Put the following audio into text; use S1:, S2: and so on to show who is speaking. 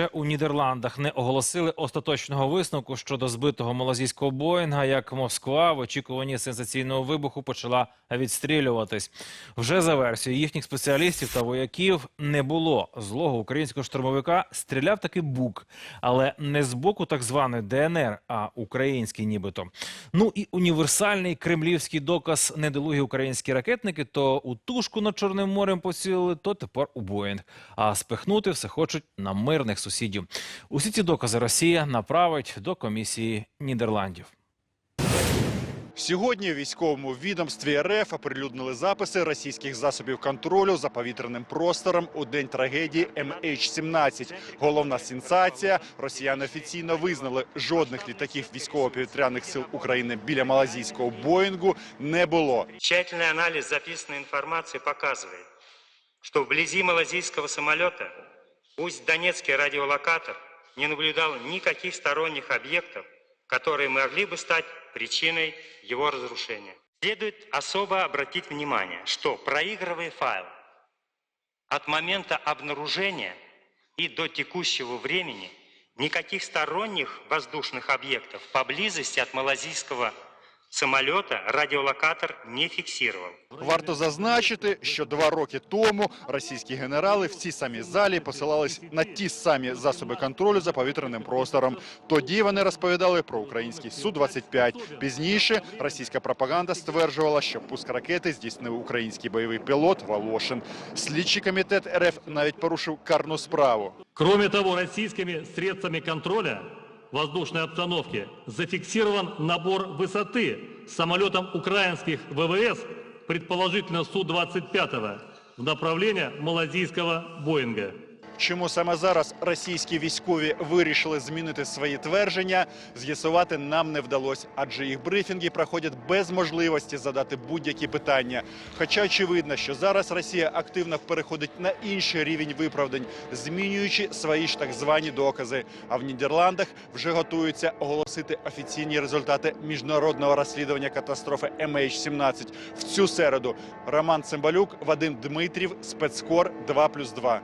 S1: ще у Нідерландах не оголосили остаточного висновку щодо збитого малазійського Боїнга, як Москва в очікуванні сенсаційного вибуху почала відстрілюватись. Вже за версією їхніх спеціалістів та вояків не було злого українського штурмовика. Стріляв таки бук, але не з боку так званої ДНР, а український нібито. Ну і універсальний кремлівський доказ недолугі українські ракетники то у тушку над Чорним морем поцілили, то тепер у Боїнг. А спихнути все хочуть на мирних сусідів. Усі ці докази Росія направить до комісії Нідерландів.
S2: Сьогодні в військовому відомстві РФ оприлюднили записи російських засобів контролю за повітряним простором у день трагедії MH17. Головна сенсація – росіяни офіційно визнали, жодних літаків військово-повітряних сил України біля малазійського Боїнгу не було.
S3: Тщательный анализ записанной информации показывает, что вблизи малазийского самолета пусть Донецкий радиолокатор не наблюдал никаких сторонних объектов, которые могли бы стать причиной его разрушения. Следует особо обратить внимание, что проигрывая файл от момента обнаружения и до текущего времени никаких сторонних воздушных объектов поблизости от малазийского самолета радиолокатор не фиксировал.
S2: Варто зазначити, що два роки тому російські генерали в цій самій залі посилались на ті самі засоби контролю за повітряним простором. Тоді вони розповідали про український Су-25. Пізніше російська пропаганда стверджувала, що пуск ракети здійснив український бойовий пілот Волошин. Слідчий комітет РФ навіть порушив карну справу.
S4: Кроме того, российскими средствами контроля воздушной обстановки зафиксирован набор высоты самолетом украинских ВВС, предположительно Су-25, в направлении малазийского Боинга.
S2: Чому саме зараз російські військові вирішили змінити свої твердження, з'ясувати нам не вдалося, адже їх брифінги проходять без можливості задати будь-які питання. Хоча очевидно, що зараз Росія активно переходить на інший рівень виправдань, змінюючи свої ж так звані докази. А в Нідерландах вже готуються оголосити офіційні результати міжнародного розслідування катастрофи MH17 в цю середу. Роман Цимбалюк, Вадим Дмитрів, спецкор 2+,2.